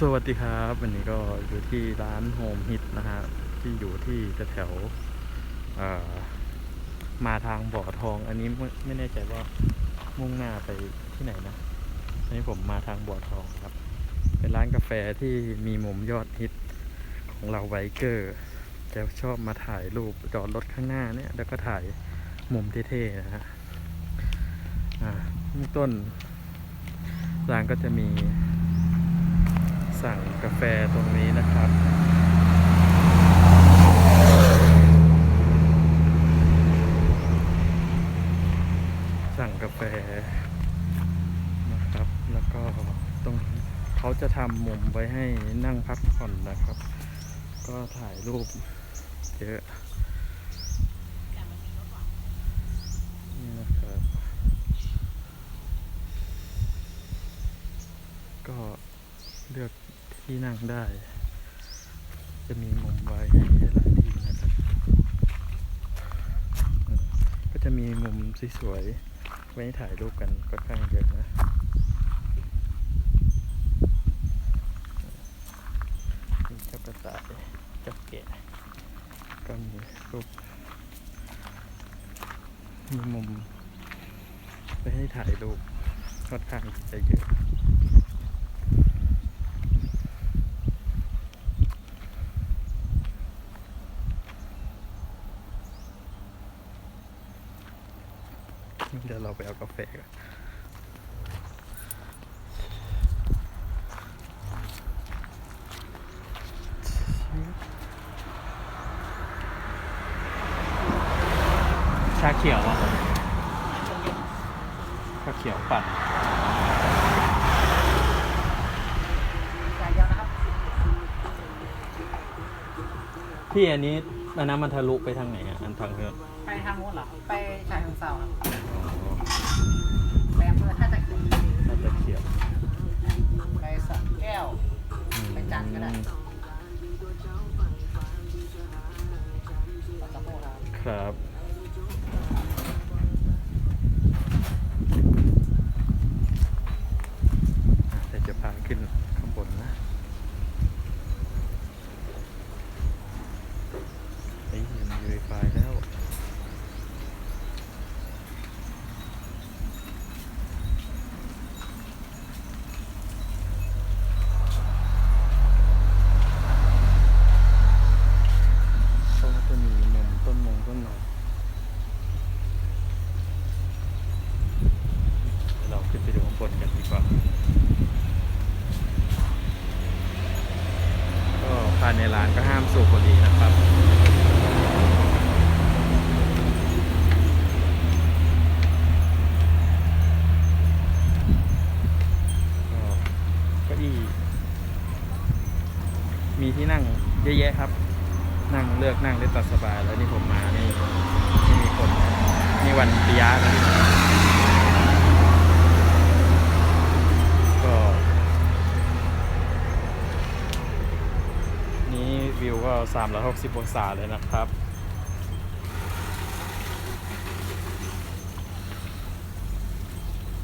สวัสดีครับ วันนี้ก็อยู่ที่ร้านโฮมฮิตนะฮะที่อยู่ที่แถวๆเอ่อมาทางบ่อทอง อันนี้ไม่แน่ใจว่ามุ่งหน้าไปที่ไหนนะอันนี้ผมมาทางบ่อทองครับ เป็นร้านกาแฟที่มีมุมยอดฮิตของเราไบเกอร์จะชอบมาถ่ายรูปจอดรถข้างหน้าเนี่ย แล้วก็ถ่ายมุมเท่ๆนะฮะอ่างต้นร้านก็จะมี สั่งกาแฟตรงนี้นะครับ สั่งกาแฟนะครับ แล้วก็ตรงเขาจะทำมุมไว้ให้นั่งพักผ่อนนะครับ ก็ถ่ายรูปเยอะนี่นะครับก็เลือก ที่นั่งได้ จะมีมุมไว้ให้หลายที่นะครับ ก็จะมีมุมสวยๆไว้ถ่ายรูปกันก็ข้างเยอะนะมีเจ้ากระต่ายเจ้าแกะก็มีรูปมีมุมไว้ให้ถ่ายรูปค่อนข้างจะเยอะ เดี๋ยวเราไปเอากาแฟกันชาเขียวอะชาเขียวปั่นจ่ายเดียวนะครับพี่อันนี้ อันนั้นมันทะลุไปทางไหนอะอันทางเฮือนไปทางโน้นเหรอ ไปฉายเชิงเซาครับไปอำเภอท่าตะเกียบน่าจะเขียวไปสระแก้ว ไปจันทร์ก็ได้ ปัตตะโพครับ ครับ อะเดี๋ยวจะพาขึ้นข้างบนนะเฮ้ยมันมี Wi-Fi แล้วก็จะมีมุมต้นมงต้นไม้เดี๋ยวเราไปดูข้างบนกันดีกว่าก็ภายในร้านก็ห้ามสูบบุหรี่นะครับ ก็เก้าอี้ มีที่นั่งเยอะแยะครับ นั่งเลือกนั่งได้ตัดสบายแล้วนี่ผมมานี่ไม่มีคนนี่วันปิยะนะก็ นี้วิวก็ 360องศาเลยนะครับ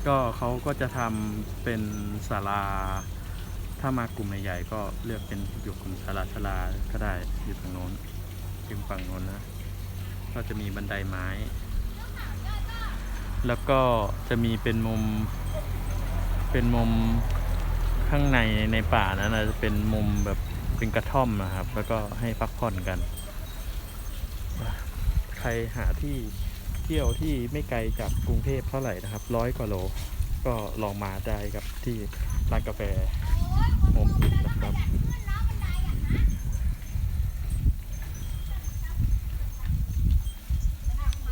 ก็เขาก็จะทำเป็นศาลา ถ้ามากลุ่มใหญ่ๆก็เลือกเป็นอยู่กลุ่มศาลาศาลาก็ได้อยู่ตรงโน้นริมฝั่งโน้นนะ ก็จะมีบันไดไม้ แล้วก็จะมีเป็นมุม เป็นมุมข้างในในป่านั้นนะจะเป็นมุมแบบเป็นกระท่อมนะครับ แล้วก็ให้พักผ่อนกัน ใครหาที่เที่ยวที่ไม่ไกลจากกรุงเทพเท่าไหร่นะครับ ร้อยกว่าโล ก็ลองมาได้ครับที่ร้านกาแฟ